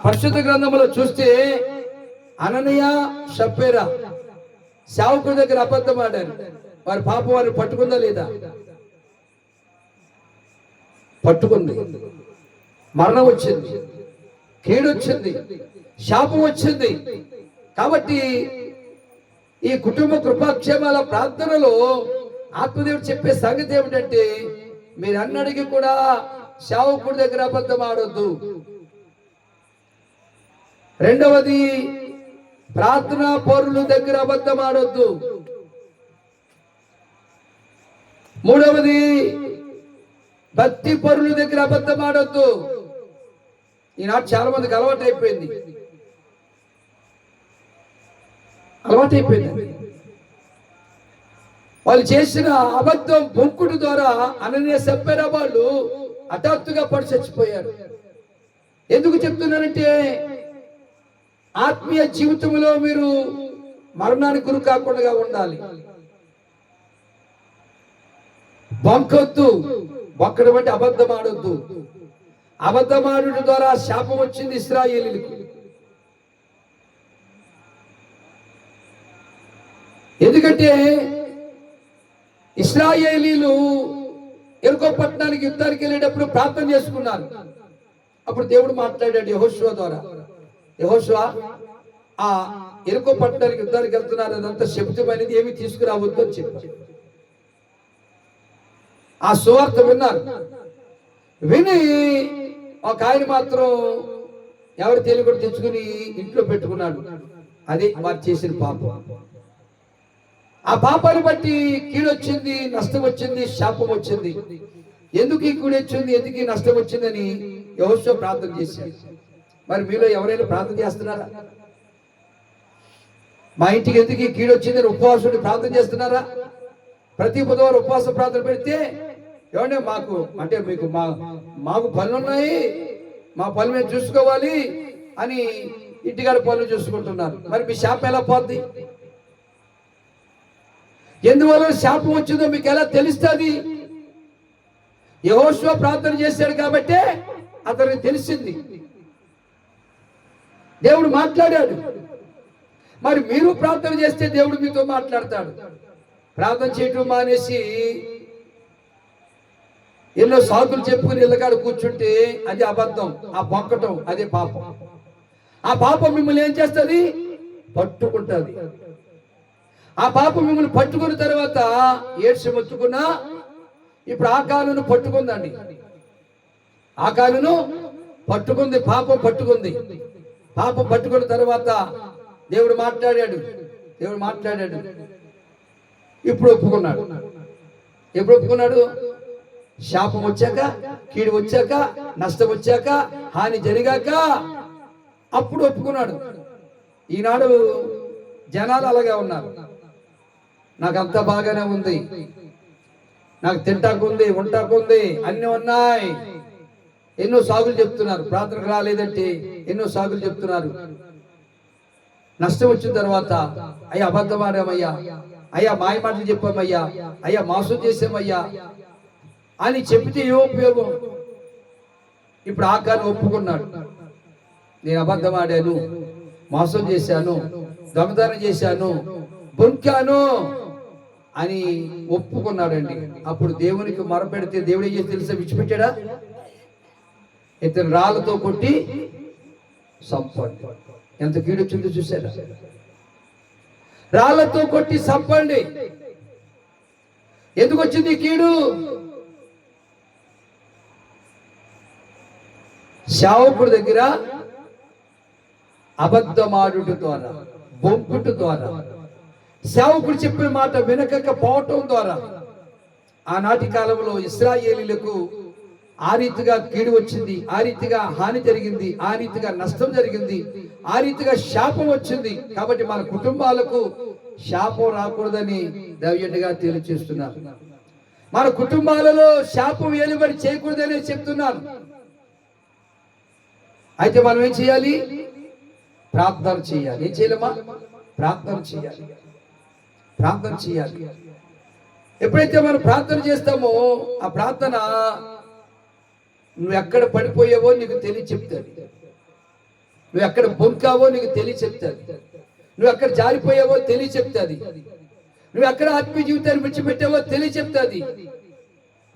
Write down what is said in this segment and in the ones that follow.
పరిశుద్ధ గ్రంథంలో చూస్తే అననీయ షప్పేరా శావుకుడి దగ్గర అబద్ధం ఆడారు వారి పాప వారిని పట్టుకుందా లేదా? పట్టుకుంది. మరణం వచ్చింది. కీడొచ్చింది శాపం వచ్చింది. కాబట్టి ఈ కుటుంబ కృపాక్షేమాల ప్రార్థనలో ఆత్మదేవుడు చెప్పే సంగతి ఏమిటంటే మీరు అన్నడికి కూడా శావుకుడి దగ్గర అబద్ధం ఆడొద్దు రెండవది ప్రార్థనా పౌరుల దగ్గర అబద్ధం ఆడొద్దు. మూడవది భక్తి పరుల దగ్గర అబద్ధం ఆడొద్దు. ఈనాడు చాలా మందికి అలవాటు అయిపోయింది అలవాటు అయిపోయింది వాళ్ళు చేసిన అబద్ధం బొంకుడు ద్వారా అనన్య చెప్పారా వాళ్ళు హఠాత్తుగా పడి చచ్చిపోయారు. ఎందుకు చెప్తున్నానంటే ఆత్మీయ జీవితంలో మీరు మరణానికి గురి కాకుండా ఉండాలి. బంకొద్దు. బొక్కడం అంటే అబద్ధం ఆడొద్దు. అబద్ధం ఆడుట ద్వారా శాపం వచ్చింది ఇస్రాయేలీలకు. ఎందుకంటే ఇస్రాయేలీలు ఎరుకో పట్టణానికి యుద్ధానికి వెళ్ళేటప్పుడు ప్రార్థన చేసుకున్నారు. అప్పుడు దేవుడు మాట్లాడాడు యహోశ్వ ద్వారా. యహోశివ ఆ ఎరుకో పట్టణానికి యుద్ధానికి వెళ్తున్నారు అదంతా శబ్దమైనది ఏమి తీసుకురావద్దు అని చెప్పి ఆ సువార్త విన్నారు. విని ఒక ఆయన మాత్రం ఎవరు తెలియకుండా తెచ్చుకుని ఇంట్లో పెట్టుకున్నాడు. అది వారు చేసిన పాపం. ఆ పాపాన్ని బట్టి కీడొచ్చింది నష్టం వచ్చింది శాపం వచ్చింది. ఎందుకు ఈ కూడొచ్చింది వచ్చింది ఎందుకు ఈ నష్టం వచ్చిందని యహోశ ప్రార్థన చేశాడు. మరి మీలో ఎవరైనా ప్రార్థన చేస్తున్నారా? మా ఇంటికి ఎందుకు ఈ కీడు వచ్చిందని ప్రార్థన చేస్తున్నారా? ప్రతి బుధవారం ఉపవాస ప్రార్థన పెడితే ఏమంటే మాకు అంటే మీకు మా మాకు పనులు ఉన్నాయి మా పనులు మేము చూసుకోవాలి అని ఇంటికాడ పనులు చూసుకుంటున్నారు. మరి మీ శాపం ఎలా పోద్ది? ఎందువల్ల శాపం వచ్చిందో మీకు ఎలా తెలుస్తుంది? యహోశ్వ ప్రార్థన చేశాడు కాబట్టే అతనికి తెలిసింది. దేవుడు మాట్లాడాడు. మరి మీరు ప్రార్థన చేస్తే దేవుడు మీతో మాట్లాడతాడు. ప్రార్థన చేయటం మానేసి ఎన్నో సాకులు చెప్పుకుని ఇళ్ళకాడ కూర్చుంటే అది అబద్ధం ఆ బొక్కటం అదే పాపం. ఆ పాపం మిమ్మల్ని ఏం చేస్తుంది? పట్టుకుంటుంది. ఆ పాపం మిమ్మల్ని పట్టుకున్న తర్వాత ఏడ్చి మొత్తుకున్నా ఇప్పుడు ఆ కాలును పట్టుకుందండి. ఆ కాలును పట్టుకుంది పాపం పట్టుకుంది. పాపం పట్టుకున్న తర్వాత దేవుడు మాట్లాడాడు. దేవుడు మాట్లాడాడు. ఇప్పుడు ఒప్పుకున్నాడు. ఎప్పుడు ఒప్పుకున్నాడు? శాపం వచ్చాక కీడు వచ్చాక నష్టం వచ్చాక హాని జరిగాక అప్పుడు ఒప్పుకున్నాడు. ఈనాడు జనాలు అలాగే ఉన్నారు. నాకు అంత బాగానే ఉంది. నాకు తింటాకుంది ఉంటాకుంది అన్నీ ఉన్నాయి. ఎన్నో సాగులు చెప్తున్నారు. ప్రార్థనకు రాలేదంటే ఎన్నో సాగులు చెప్తున్నారు. నష్టం వచ్చిన తర్వాత అయ్యా అబద్ధం ఆడామయ్యా అయ్యా మాయ మాటలు చెప్పామయ్యా అయ్యా మోసం చేసామయ్యా అని చెప్తే ఏ ఉపయోగం? ఇప్పుడు ఆకారం ఒప్పుకున్నాడు. నేను అబద్ధం ఆడాను మోసం చేశాను దొంగతనం చేశాను బొంకాను అని ఒప్పుకున్నాడండి. అప్పుడు దేవునికి మొరపెడితే దేవుడు ఏం చేసి తెలుసా? విడిచిపెట్టాడా? ఇతను రాళ్ళతో కొట్టి సంపండి ఎంత కీడొచ్చిందో చూసారా రాళ్ళతో కొట్టి సంపండి. ఎందుకు వచ్చింది కీడు? శావకుడి దగ్గర అబద్ధమాడుట ద్వారా బొంకుట ద్వారా సేవకుడు చెప్పిన మాట వినకక పోవటం ద్వారా ఆనాటి కాలంలో ఇస్రాయేలీలకు ఆ రీతిగా కీడు వచ్చింది ఆ రీతిగా హాని జరిగింది ఆ రీతిగా నష్టం జరిగింది ఆ రీతిగా శాపం వచ్చింది. కాబట్టి మన కుటుంబాలకు శాపం రాకూడదని దవ్యండిగా తెలియచేస్తున్నారు. మన కుటుంబాలలో శాపం ఏలుబడి చేయకూడదని చెప్తున్నారు అయితే మనం ఏం చేయాలి? ప్రార్థన చేయాలి. ఏం చేయాలమ్మా ప్రార్థన చేయాలి. ప్రార్థన చేయాలి. ఎప్పుడైతే మనం ప్రార్థన చేస్తామో ఆ ప్రార్థన నువ్వు ఎక్కడ పడిపోయావో నీకు తెలియ చెప్తాడు నువ్వు ఎక్కడ బొంకావో నీకు తెలియ చెప్తాది నువ్వు ఎక్కడ జారిపోయావో తెలియ చెప్తాది. నువ్వు ఎక్కడ ఆత్మీయ జీవితాన్ని విడిచిపెట్టావో తెలియ చెప్తాది.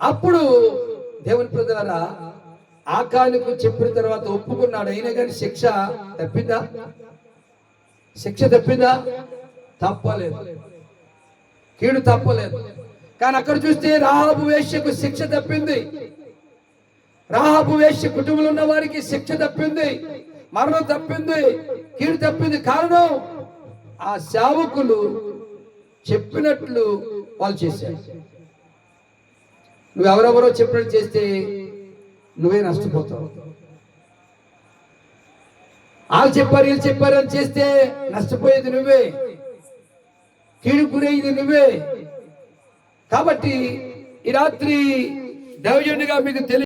అప్పుడు దేవుని ప్రధాన ఆకానికి చెప్పిన తర్వాత ఒప్పుకున్నాడు. అయినా కానీ శిక్ష తప్పిందా? శిక్ష తప్పిందా? తప్పలేదు. కీడు తప్పలేదు. కానీ అక్కడ చూస్తే రాహబు వేశ్యకు శిక్ష తప్పింది. రాహాబు వేశ్య కుటుంబంలో ఉన్న వారికి శిక్ష తప్పింది మరణం తప్పింది కీడు తప్పింది కారణం ఆ సేవకులు చెప్పినట్లు వాళ్ళు చేశారు. నువ్వు ఎవరెవరో చెప్పినట్టు చేస్తే నువ్వే నష్టపోతావు. వాళ్ళు చెప్పారు వీళ్ళు చెప్పారు అని చేస్తే నష్టపోయేది నువ్వే. కీడు గురయ్యేది నువ్వే. కాబట్టి ఈ రాత్రి దైవజనుడిగా మీకు తెలియ